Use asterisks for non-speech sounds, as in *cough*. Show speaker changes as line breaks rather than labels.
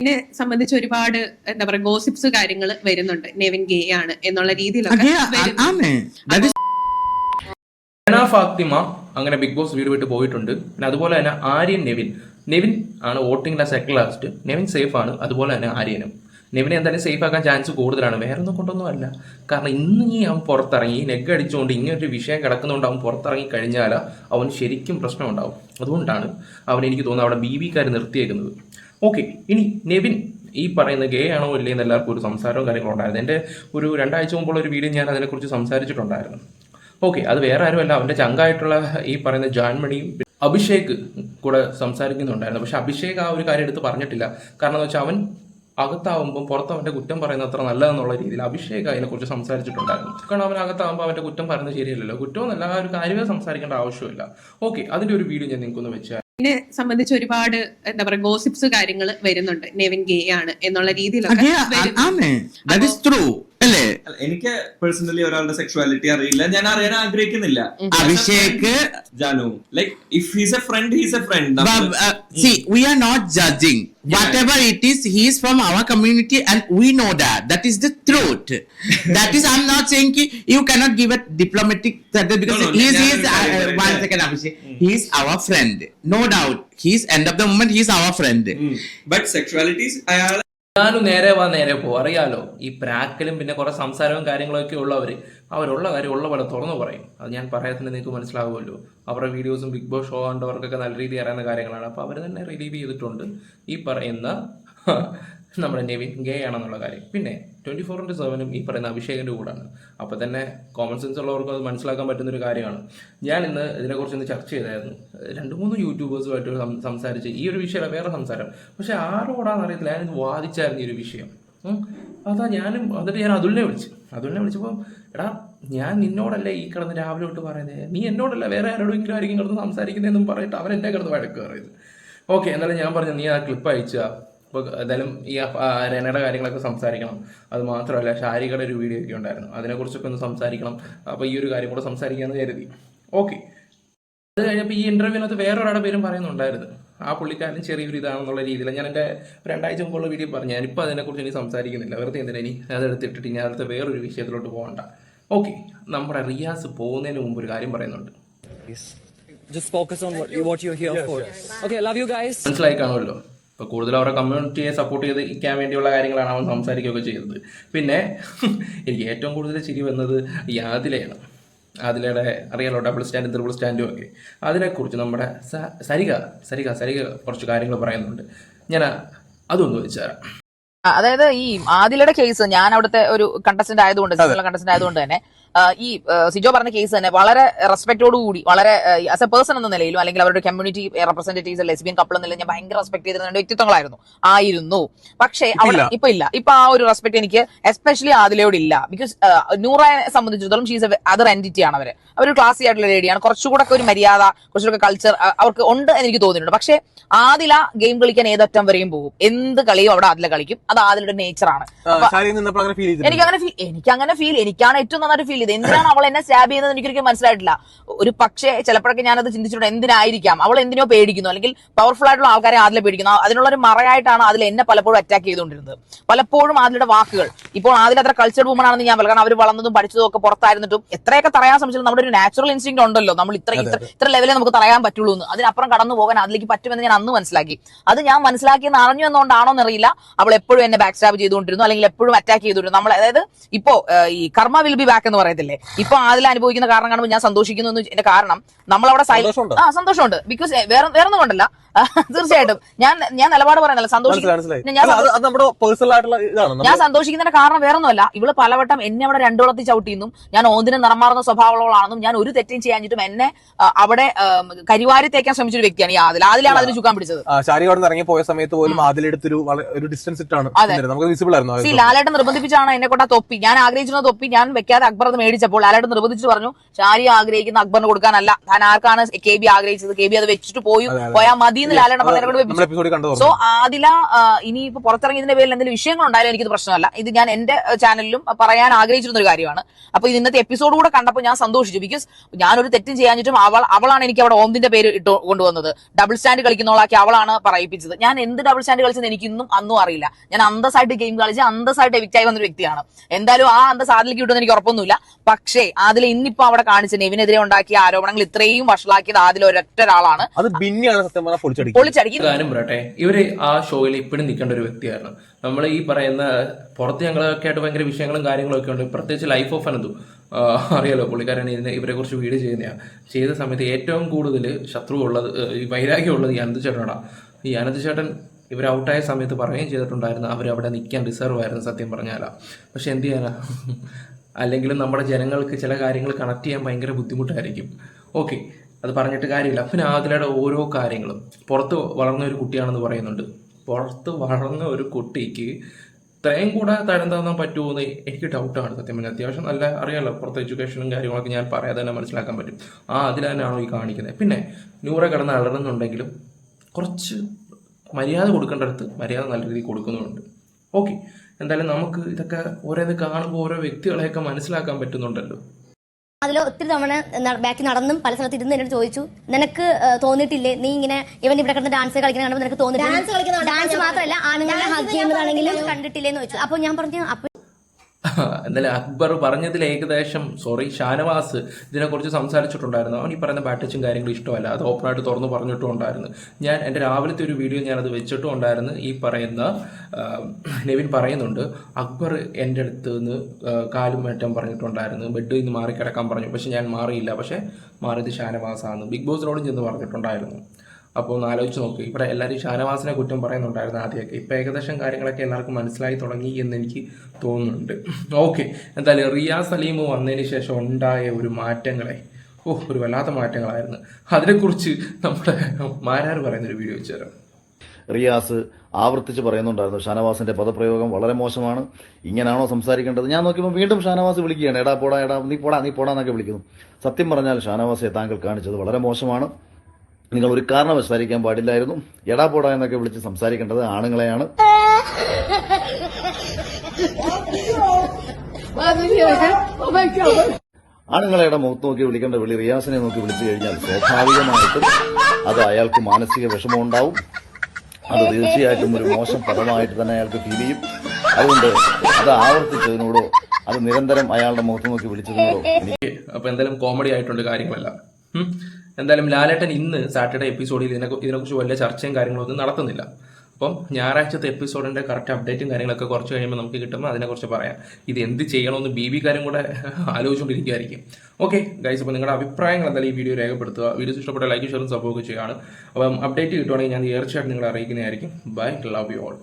ഇതിനെ സംബന്ധിച്ച് ഒരുപാട് എന്താ പറയാ ഗോസിപ്സ് കാര്യങ്ങൾ വരുന്നുണ്ട്. നെവിൻ ഗേ ആണ് എന്നുള്ള രീതിയിലൊക്കെ
ഫാത്തിമ അങ്ങനെ ബിഗ് ബോസ് വീട് വിട്ട് പോയിട്ടുണ്ട്. പിന്നെ അതുപോലെ തന്നെ ആര്യൻ നെവിൻ. നെവിൻ ആണ് വോട്ടിംഗിലെ സെക്കൻഡ് ലാസ്റ്റ് നെവിൻ സേഫ് ആണ്. അതുപോലെ തന്നെ ആര്യനും. നെവിനെ എന്തായാലും സേഫ് ആക്കാൻ ചാൻസ് കൂടുതലാണ്. വേറെ ഒന്നും കൊണ്ടൊന്നും അല്ല കാരണം ഇന്ന് ഈ അവൻ പുറത്തിറങ്ങി നെഗ് അടിച്ചുകൊണ്ട് ഇങ്ങനൊരു വിഷയം കിടക്കുന്നതുകൊണ്ട് അവൻ പുറത്തിറങ്ങി കഴിഞ്ഞാൽ അവൻ ശരിക്കും പ്രശ്നം ഉണ്ടാവും അതുകൊണ്ടാണ് അവൻ എനിക്ക് തോന്നുന്നത് അവിടെ ബി ബിക്കാർ നിർത്തിയേക്കുന്നത്. ഓക്കെ ഇനി നെവിൻ ഈ പറയുന്ന ഗേ ആണോ ഇല്ലേ എന്ന് എല്ലാവർക്കും ഒരു സംസാരവും കാര്യങ്ങളും ഉണ്ടായിരുന്നു. എന്റെ ഒരു രണ്ടാഴ്ച മുമ്പുള്ള ഒരു വീഡിയോ ഞാൻ അതിനെക്കുറിച്ച് സംസാരിച്ചിട്ടുണ്ടായിരുന്നു. ഓക്കെ അത് വേറെ ആരുമല്ല അവന്റെ ചങ്കായിട്ടുള്ള ഈ പറയുന്ന ജാൻമണിയും അഭിഷേക് കൂടെ സംസാരിക്കുന്നുണ്ടായിരുന്നു. പക്ഷെ അഭിഷേക് ആ ഒരു കാര്യം എടുത്ത് പറഞ്ഞിട്ടില്ല. കാരണം എന്ന് വെച്ചാൽ അവൻ അകത്താവുമ്പോൾ പുറത്ത് അവന്റെ കുറ്റം പറയുന്നത് അത്ര നല്ലതെന്നുള്ള രീതിയിൽ അഭിഷേക് അതിനെക്കുറിച്ച് സംസാരിച്ചിട്ടുണ്ടായിരുന്നു. കാരണം അവൻ അകത്താവുമ്പോൾ അവന്റെ കുറ്റം പറയുന്നത് ശരിയല്ലല്ലോ. കുറ്റമൊന്നല്ല ആ ഒരു കാര്യമേ സംസാരിക്കേണ്ട ആവശ്യമില്ല. ഓക്കെ അതിന്റെ ഒരു വീഡിയോ ഞാൻ നിങ്ങൾക്കൊന്ന് വെച്ചാൽ
ഇതിനെ സംബന്ധിച്ച് ഒരുപാട് എന്താ പറയുക ഗോസിപ്സ് കാര്യങ്ങൾ വരുന്നുണ്ട്. നെവിൻ ഗേ ആണ് എന്നുള്ള രീതിയിലൊക്കെ
എനിക്ക് പേഴ്സണലി ഒരാളുടെ സെക്ഷുവാലിറ്റി അറിയില്ല. ഞാൻ അറിയാൻ ആഗ്രഹിക്കുന്നില്ല.
Abhishek
Janu. Like if he's a friend he's a friend
see we are not judging what it is he's from our community and we know that that
is the
truth that is I'm
not
saying
you
cannot
give
a diplomatic certificate because he's he's our friend no doubt he's end of the moment he's our friend
but sexualities അയാൾ
ഞാനും നേരെ വാ നേരെ പോകും അറിയാലോ ഈ പ്രാക്കലും പിന്നെ കുറെ സംസാരവും കാര്യങ്ങളൊക്കെ ഉള്ളവര് അവരുള്ള കാര്യം ഉള്ള പോലെ തുറന്നു പറയും. അത് ഞാൻ പറയാത്തിന് നിങ്ങൾക്ക് മനസ്സിലാവുമല്ലോ. അവരുടെ വീഡിയോസും ബിഗ് ബോസ് ഷോ കണ്ടവർക്കൊക്കെ നല്ല രീതിയിൽ അറിയുന്ന കാര്യങ്ങളാണ്. അപ്പോൾ അവർ തന്നെ റിലീവ് ചെയ്തിട്ടുണ്ട്. ഈ പറയുന്ന നമ്മുടെ നെവിൻ ഗേ ആണെന്നുള്ള കാര്യം. പിന്നെ ട്വന്റി ഫോർ ഇന്റു സെവനും ഈ പറയുന്ന അഭിഷേകിന്റെ കൂടാണ്. അപ്പോൾ തന്നെ കോമൺ സെൻസ് ഉള്ളവർക്ക് അത് മനസ്സിലാക്കാൻ പറ്റുന്ന ഒരു കാര്യമാണ്. ഞാൻ ഇന്ന് ഇതിനെക്കുറിച്ച് ഇന്ന് ചർച്ച ചെയ്തായിരുന്നു. രണ്ട് മൂന്ന് യൂട്യൂബേഴ്സുമായിട്ട് സംസാരിച്ച് ഈ ഒരു വിഷയമല്ല വേറെ സംസാരം. പക്ഷേ ആരോടാന്ന് അറിയത്തില്ല ഞാനിത് വാദിച്ചായിരുന്നു ഈ ഒരു വിഷയം. അതാ ഞാനും എന്നിട്ട് ഞാൻ അതുലിനെ വിളിച്ചു. അതുലിനെ വിളിച്ചപ്പോൾ എടാ ഞാൻ നിന്നോടല്ലേ ഈ കിടന്ന് രാവിലെ തൊട്ട് പറയുന്നത് നീ എന്നോടല്ല വേറെ ആരോടെങ്കിലും ആയിരിക്കും കിടന്ന് സംസാരിക്കുന്നതെന്നും പറഞ്ഞിട്ട് അവൻ എന്നെ കിടന്ന് വഴക്ക് പറയുന്നത് ഓക്കെ എന്നാലും ഞാൻ പറഞ്ഞു നീ ആ ക്ലിപ്പ് അയച്ചാ അപ്പോൾ എന്തായാലും ഈ രനയുടെ കാര്യങ്ങളൊക്കെ സംസാരിക്കണം. അത് മാത്രമല്ല ഷാരികയുടെ ഒരു വീഡിയോ ഒക്കെ ഉണ്ടായിരുന്നു. അതിനെക്കുറിച്ചൊക്കെ ഒന്ന് സംസാരിക്കണം. അപ്പോൾ ഈ ഒരു കാര്യം കൂടെ സംസാരിക്കാമെന്ന് കരുതി. ഓക്കെ അത് കഴിഞ്ഞപ്പോൾ ഈ ഇന്റർവ്യൂവിനകത്ത് വേറൊരാളുടെ പേരും പറയുന്നുണ്ടായിരുന്നു. ആ പുള്ളിക്കാരൻ ചെറിയൊരു ഇതാണെന്നുള്ള രീതിയിൽ ഞാൻ എന്റെ രണ്ടാഴ്ച മുമ്പുള്ള വീഡിയോ പറഞ്ഞു. ഞാനിപ്പോൾ അതിനെക്കുറിച്ച് ഇനി സംസാരിക്കുന്നില്ല. വെറുതെ എന്തിനാ ഇനി അതെടുത്തിട്ടിട്ട് ഇനി അടുത്ത വേറൊരു വിഷയത്തിലോട്ട് പോകണ്ട. ഓക്കെ നമ്മുടെ റിയാസ് പോകുന്നതിന് മുമ്പ് ഒരു കാര്യം പറയുന്നുണ്ട്. മനസ്സിലായി കാണുമല്ലോ. ഇപ്പോൾ കൂടുതൽ അവരുടെ കമ്മ്യൂണിറ്റിയെ സപ്പോർട്ട് ചെയ്തിരിക്കാൻ വേണ്ടിയുള്ള കാര്യങ്ങളാണ് അവൻ സംസാരിക്കുകയൊക്കെ ചെയ്തത്. പിന്നെ *laughs* എനിക്ക് ഏറ്റവും കൂടുതൽ ചിരി വന്നത് ഈ ആദിലയാണ്. ആദിലയുടെ അറിയാലോ ഡബിൾ സ്റ്റാൻഡും ത്രിബിൾ സ്റ്റാൻഡും ഒക്കെ. അതിനെക്കുറിച്ച് നമ്മുടെ സരിക സരിക സരിക കുറച്ച് കാര്യങ്ങൾ പറയുന്നുണ്ട്. ഞാൻ അതൊന്ന് വെച്ചുതരാം.
അതായത് ഈ ആദിലയുടെ കേസ് ഞാൻ അവിടുത്തെ ഒരു കണ്ടസ്റ്റന്റ് ആയതുകൊണ്ട് കണ്ടസ്റ്റന്റ് ആയതുകൊണ്ട് തന്നെ ഈ സിജോ പറഞ്ഞ കേസ് തന്നെ വളരെ റെസ്പെക്ടോട് കൂടി വളരെ ആസ് എ പേഴ്സൺ എന്ന നിലയിലും അല്ലെങ്കിൽ അവരുടെ കമ്മ്യൂണിറ്റി റെപ്രസെന്റേറ്റീവ്സ് ലെസ്ബിയൻ കപ്പിൾ എന്നുള്ള ഞാൻ ഭയങ്കര റെസ്പെക്ട് ചെയ്തിരുന്ന വ്യക്തിത്വങ്ങളായിരുന്നു. ആയിരുന്നു. പക്ഷേ അവിടെ ഇപ്പൊ ഇല്ല. ഇപ്പൊ ആ ഒരു റെസ്പെക്ട് എനിക്ക് എസ്പെഷ്യലി ആദിലയോട് ഇല്ല. ബിക്കോസ് നൂറയെ സംബന്ധിച്ചിടത്തോളം ഷീസ് അതർ എന്റിറ്റി ആണ് അവർ. അവർ ക്ലാസ്സി ആയിട്ടുള്ള ലേഡിയാണ് കുറച്ചുകൂടെ ഒരു മര്യാദ കുറച്ചുകൂടെ കൾച്ചർ അവർക്ക് ഉണ്ട് എന്ന് എനിക്ക് തോന്നിയിട്ടുണ്ട്. പക്ഷേ ആദില ഗെയിം കളിക്കാൻ ഏതറ്റം വരെയും പോകും. എന്ത് കളിയും അവിടെ ആദില കളിക്കും. അത് ആദിലയുടെ നേച്ചറാണ് എനിക്ക് അങ്ങനെ ഫീൽ എനിക്ക് അങ്ങനെ ഫീൽ എനിക്കാണ് ഏറ്റവും നന്നായിട്ട് ഫീൽ ചെയ്തത് എന്തിനാണ് അവൾ എന്നെ സ്റ്റാബ് ചെയ്യുന്നത് എനിക്കൊരിക്കലും മനസ്സിലായിട്ടില്ല. ഒരു പക്ഷേ ചിലപ്പോഴൊക്കെ ഞാനത് ചിന്തിച്ചിട്ടുണ്ട് എന്തിനായിരിക്കാം? അവൾ എന്തിനോ പേടിക്കുന്നു. അല്ലെങ്കിൽ പവർഫുൾ ആയിട്ടുള്ള ആൾക്കാരെ ആദിലെ പേടിക്കുന്നു. അതിനുള്ള ഒരു മറയായിട്ടാണ് അതിൽ എന്നെ പലപ്പോഴും അറ്റാക്ക് ചെയ്തുകൊണ്ടിരുന്നത്. പലപ്പോഴും ആദിലയുടെ വാക്കുകൾ. ഇപ്പോൾ അതിൽ അത്ര കൾച്ചർഡ് വുമൺ ആണെന്ന് ഞാൻ കാരണം അവർ വളർന്നതും പഠിച്ചതും ഒക്കെ പുറത്തായിരുന്നിട്ടും എത്രയൊക്കെ തറയാൻ ശ്രമിച്ചാലും നമ്മുടെ ഒരു നാച്ചുറൽ ഇൻസ്റ്റിങ് ഉണ്ടല്ലോ. നമ്മൾ ഇത്ര ഇത്ര ഇത്ര ലെവലേ നമുക്ക് തറയാൻ പറ്റുള്ളൂ എന്ന്. അതിനപ്പുറം കടന്നു പോകാൻ അതിലേക്ക് പറ്റുമെന്ന് ഞാൻ അന്ന് മനസ്സിലാക്കി. അത് ഞാൻ മനസ്സിലാക്കിയെന്ന് അറിഞ്ഞു എന്നുകൊണ്ടാണോ എന്നറിയില്ല അവൾ എപ്പോഴും എന്നെ ബാക്ക് സ്റ്റാബ് ചെയ്തുകൊണ്ടിരുന്നു. അല്ലെങ്കിൽ എപ്പോഴും അറ്റാക്ക് ചെയ്തുകൊണ്ടിരുന്നു. നമ്മൾ അതായത് ഇപ്പോ ഈ കർമ്മ വിൽ ബി ബാക്ക് എന്ന് പറയത്തില്ലേ? ഇപ്പൊ അതിൽ അനുഭവിക്കുന്ന കാരണം കാണുമ്പോൾ ഞാൻ സന്തോഷിക്കുന്നു എന്ന് എന്റെ കാരണം. നമ്മളവിടെ അവിടെ സന്തോഷമുണ്ട്? ബിക്കോസ് വേറെ വേറെ ഒന്നും കൊണ്ടല്ല. തീർച്ചയായിട്ടും. ഞാൻ ഞാൻ നിലപാട് പറയുന്നില്ല സന്തോഷിക്കുന്നു ഞാൻ സന്തോഷിക്കുന്നതിന്റെ കാരണം വേറെ ഒന്നുമല്ല ഇവൾ പലവട്ടം എന്നെ അവിടെ രണ്ടു വളർത്തി ചവിട്ടിയെന്നും ഞാൻ ഓന്തിന് നിറമാറുന്ന സ്വഭാവമുള്ളവളാണെന്നും ഞാൻ ഒരു തെറ്റും ചെയ്യാഞ്ഞിട്ടും എന്നെ അവിടെ കരിവാരി തേക്കാൻ ശ്രമിച്ചൊരു വ്യക്തിയാണ് ഈ ആദിൽ. ആദിലാണ് അതിന് ചുക്കാൻ പിടിച്ചത്.
ശാരി അവിടെ ഇറങ്ങി പോയ സമയത്ത് പോലും ആദിലെടുത്തൊരു ഒരു ഡിസ്റ്റൻസ് ഇട്ടാണ്. നമുക്ക് വിസിബിൾ ആയിരുന്നു
ലാലേട്ടൻ നിർബന്ധിപ്പിച്ചാണ് എന്നെ കൊണ്ട് തൊപ്പി. ഞാൻ ആഗ്രഹിച്ചിരുന്ന തൊപ്പി ഞാൻ വെക്കാതെ അക്ബർ അത് മേടിച്ചപ്പോൾ ലാലേട്ടൻ നിർബന്ധിച്ച് പറഞ്ഞു ശാരി ആഗ്രഹിക്കുന്ന അക്ബറിന് കൊടുക്കാനല്ല. താൻ ആർക്കാണ് കെ ബി ആഗ്രഹിച്ചത്? കെ ബി അത് വെച്ചിട്ട് പോയി. പോയാൽ മതി എന്ന് ലാലേട്ടൻ പറഞ്ഞതിനെ സോ ആദില ഇനി ഇപ്പൊ പുറത്തിറങ്ങിയതിന്റെ പേരിൽ എന്തെങ്കിലും വിഷയങ്ങൾ ഉണ്ടായാലും എനിക്കിത് പ്രശ്നമല്ല. ഇത് ഞാൻ എന്റെ ചാനലിലും പറയാൻ ആഗ്രഹിച്ചിരുന്ന ഒരു കാര്യമാണ്. അപ്പൊ ഇത് ഇന്നത്തെ എപ്പിസോഡ് കൂടെ കണ്ടപ്പോൾ ഞാൻ സന്തോഷിച്ചു. ബിക്കോസ് ഞാനൊരു തെറ്റും ചെയ്യാഞ്ഞിട്ടും അവൾ അവളാണ് എനിക്ക് അവിടെ ഓംതിന്റെ പേര് ഇട്ട് കൊണ്ടുവന്നത്. ഡബിൾ സ്റ്റാൻഡ് കളിക്കുന്നവളാക്കി അവളാണ് പറയിപ്പിച്ചത്. ഞാൻ എന്ത് ഡബിൾ സ്റ്റാൻഡ് കളിച്ചെന്ന് എനിക്ക് ഇന്നും അന്നും അറിയില്ല. ഞാൻ അന്തസ്സായിട്ട് ഗെയിം കളിച്ച് അന്തസ്സായിട്ട് എവിക്റ്റ് ആയി വന്നൊരു വ്യക്തിയാണ്. എന്തായാലും ആ അന്തസ് ആദിലേക്ക് കിട്ടുമെന്ന് എനിക്ക് ഉറപ്പൊന്നുമില്ല. പക്ഷേ അതിൽ ഇന്നിപ്പോ അവിടെ കാണിച്ച നെവിനെതിരെ ഉണ്ടാക്കിയ ആരോപണങ്ങൾ ഇത്രയും വഷളാക്കിയത് ആദ്യം ഒരൊറ്റ ഒരാളാണ്.
അത് ബിന്നിയാണ് സത്യം പറഞ്ഞാൽ
കാര്യം പറയട്ടെ. ഇവർ ആ ഷോയിൽ ഇപ്പോഴും നിൽക്കേണ്ട ഒരു വ്യക്തിയായിരുന്നു. നമ്മൾ ഈ പറയുന്ന പുറത്ത് ഞങ്ങളൊക്കെ ആയിട്ട് ഭയങ്കര വിഷയങ്ങളും കാര്യങ്ങളും ഒക്കെ ഉണ്ട്. പ്രത്യേകിച്ച് ലൈഫ് ഓഫ് അനന്തു അറിയാലോ പുള്ളിക്കാരൻ ഇതിനെ ഇവരെ കുറിച്ച് വീട് ചെയ്യുന്നതാണ് ചെയ്ത സമയത്ത് ഏറ്റവും കൂടുതൽ ശത്രു ഉള്ളത് ഈ വൈരാഗ്യം ഉള്ളത് ഈ അനന്ത് ചേട്ടനാണ്. ഈ അനന്ത് ചേട്ടൻ ഇവർ ഔട്ടായ സമയത്ത് പറയുകയും ചെയ്തിട്ടുണ്ടായിരുന്നു അവർ അവിടെ നിൽക്കാൻ റിസർവ് ആയിരുന്നു സത്യം പറഞ്ഞാലാ. പക്ഷെ എന്ത് ചെയ്യാനാ? അല്ലെങ്കിലും നമ്മുടെ ജനങ്ങൾക്ക് ചില കാര്യങ്ങൾ കണക്ട് ചെയ്യാൻ ഭയങ്കര ബുദ്ധിമുട്ടായിരിക്കും. ഓക്കെ അത് പറഞ്ഞിട്ട് കാര്യമില്ല. അപ്പൻ ആദിലയുടെ ഓരോ കാര്യങ്ങളും. പുറത്ത് വളർന്ന ഒരു കുട്ടിയാണെന്ന് പറയുന്നുണ്ട്. പുറത്ത് വളർന്ന ഒരു കുട്ടിക്ക് ഇത്രയും കൂടെ തരം താന്നാൻ പറ്റുമോ എന്ന് എനിക്ക് ഡൗട്ടാണ് സത്യം പറഞ്ഞാൽ. അത്യാവശ്യം നല്ല അറിയാമല്ലോ പുറത്ത് എഡ്യൂക്കേഷനും കാര്യങ്ങളൊക്കെ ഞാൻ പറയാതെ തന്നെ മനസ്സിലാക്കാൻ പറ്റും. ആ അതിൽ തന്നെയാണോ ഈ കാണിക്കുന്നത്? പിന്നെ നൂറെ കിടന്ന് അലറുന്നുണ്ടെങ്കിലും കുറച്ച് മര്യാദ കൊടുക്കേണ്ടടുത്ത് മര്യാദ നല്ല രീതിയിൽ കൊടുക്കുന്നുണ്ട് ഓക്കെ എന്തായാലും നമുക്ക് ഇതൊക്കെ ഓരോന്ന് കാണുമ്പോൾ ഓരോ വ്യക്തികളെയൊക്കെ മനസ്സിലാക്കാൻ പറ്റുന്നുണ്ടല്ലോ.
അതിൽ ഒത്തിരി തവണ ബാക്കി നടന്നും പല സ്ഥലത്ത് ഇരുന്ന് എന്നോട് ചോദിച്ചു നിനക്ക് തോന്നിയിട്ടില്ലേ? നീ ഇങ്ങനെ ഇവൻ ഇവിടെ കിടന്ന് ഡാൻസ് കളിക്കുന്ന കാണുമ്പോൾ നിനക്ക് തോന്നിയിട്ടില്ല? ഡാൻസ് മാത്രമല്ല ആണുങ്ങളെ ഹഗ് ചെയ്യുന്നതാണെങ്കിലും കണ്ടിട്ടില്ലേ എന്ന് ചോദിച്ചു. അപ്പൊ ഞാൻ പറഞ്ഞു അപ്പൊ
എന്തായാലും അക്ബർ പറഞ്ഞതിൽ ഏകദേശം സോറി ഷാനവാസ് ഇതിനെക്കുറിച്ച് സംസാരിച്ചിട്ടുണ്ടായിരുന്നു. അവൻ ഈ പറയുന്ന ബാറ്റച്ചും കാര്യങ്ങളും ഇഷ്ടമല്ല. അത് ഓപ്പണായിട്ട് തുറന്നു പറഞ്ഞിട്ടും ഉണ്ടായിരുന്നു. ഞാൻ എന്റെ രാവിലത്തെ ഒരു വീഡിയോ ഞാനത് വെച്ചിട്ടും ഉണ്ടായിരുന്നു. ഈ പറയുന്ന നെവിൻ പറയുന്നുണ്ട് അക്ബർ എന്റെ അടുത്ത് നിന്ന് കാലും മാറ്റാൻ പറഞ്ഞിട്ടുണ്ടായിരുന്നു. ബെഡിൽ നിന്ന് മാറി കിടക്കാൻ പറഞ്ഞു. പക്ഷെ ഞാൻ മാറിയില്ല. പക്ഷേ മാറിയത് ഷാനവാസാണ് ബിഗ് ബോസിനോടും ചെന്ന് പറഞ്ഞിട്ടുണ്ടായിരുന്നു. അപ്പോൾ ഒന്ന് ആലോചിച്ച് നോക്ക്. ഇവിടെ എല്ലാവരും ഷാനവാസിനെ കുറ്റം പറയുന്നുണ്ടായിരുന്നു ആദ്യമൊക്കെ. ഇപ്പം ഏകദേശം കാര്യങ്ങളൊക്കെ എല്ലാവർക്കും മനസ്സിലായി തുടങ്ങി എന്ന് എനിക്ക് തോന്നുന്നുണ്ട്. ഓക്കെ. എന്തായാലും റിയാസ് സലീം വന്നതിന് ശേഷം ഉണ്ടായ ഒരു മാറ്റങ്ങളെ. ഓ ഒരു വല്ലാത്ത മാറ്റങ്ങളായിരുന്നു. അതിനെക്കുറിച്ച് നമ്മുടെ മാരാർ പറയുന്ന ഒരു വീഡിയോ വെച്ച് തരാം.
റിയാസ് ആവർത്തിച്ച് പറയുന്നുണ്ടായിരുന്നു ഷാനവാസിന്റെ പദപ്രയോഗം വളരെ മോശമാണ് ഇങ്ങനെയാണോ സംസാരിക്കേണ്ടത്? ഞാൻ നോക്കിയപ്പോൾ വീണ്ടും ഷാനവാസ് വിളിക്കുകയാണ് എടാ പോടാ എടാ നീ പോടാ നീ പോടാ എന്നൊക്കെ വിളിക്കുന്നു. സത്യം പറഞ്ഞാൽ ഷാനവാസ് താങ്കൾ കാണിച്ചത് വളരെ മോശമാണ്. നിങ്ങൾ ഒരു കാരണം സംസാരിക്കാൻ പാടില്ലായിരുന്നു. എടാ പോടാ എന്നൊക്കെ വിളിച്ച് സംസാരിക്കേണ്ടത് ആണുങ്ങളെയാണ്. ആണുങ്ങളെയുടെ മുഖത്ത് നോക്കി വിളിക്കേണ്ട വിളി റിയാസിനെ നോക്കി വിളിച്ചു കഴിഞ്ഞാൽ സ്വാഭാവികമായിട്ടും അത് അയാൾക്ക് മാനസിക വിഷമം ഉണ്ടാവും. അത് തീർച്ചയായിട്ടും ഒരു മോശം പദമായിട്ട് തന്നെ അയാൾക്ക് ഫീൽ ചെയ്യും. അതുകൊണ്ട് അത് ആവർത്തിച്ചതിനോടോ അത് നിരന്തരം അയാളുടെ മുഖത്ത് നോക്കി വിളിച്ചതിനോടോ എനിക്ക്
അപ്പൊ എന്തായാലും കോമഡി ആയിട്ടുണ്ട് കാര്യങ്ങളെല്ലാം. എന്തായാലും ലാലേട്ടൻ ഇന്ന് സാറ്റർഡേ എപ്പിസോഡിൽ ഇതിനെ ഇതിനെക്കുറിച്ച് വലിയ ചർച്ചയും കാര്യങ്ങളൊന്നും നടത്തുന്നില്ല. അപ്പം ഞായറാഴ്ചത്തെ എപ്പിസോഡിന്റെ കറക്റ്റ് അപ്ഡേറ്റും കാര്യങ്ങളൊക്കെ കുറച്ച് കഴിയുമ്പോൾ നമുക്ക് കിട്ടുമ്പോൾ അതിനെക്കുറിച്ച് പറയാം. ഇത് എന്ത് ചെയ്യണമെന്ന് ബി ബി കാര്യം കൂടെ *laughs* ആലോചിച്ചുകൊണ്ടിരിക്കുകയായിരിക്കും ഓക്കെ ഗൈസ് അപ്പോൾ നിങ്ങളുടെ അഭിപ്രായങ്ങൾ എന്തായാലും ഈ വീഡിയോ രേഖപ്പെടുത്തുക. വീഡിയോസ് ഇഷ്ടപ്പെട്ട ലൈക്ക് ഷെയറും സപ്പോർട്ട് ചെയ്യുകയാണ്. അപ്പം അപ്ഡേറ്റ് കിട്ടുവാണെങ്കിൽ ഞാൻ തീർച്ചയായിട്ടും നിങ്ങളെ അറിയിക്കുന്നതായിരിക്കും. Bye love you all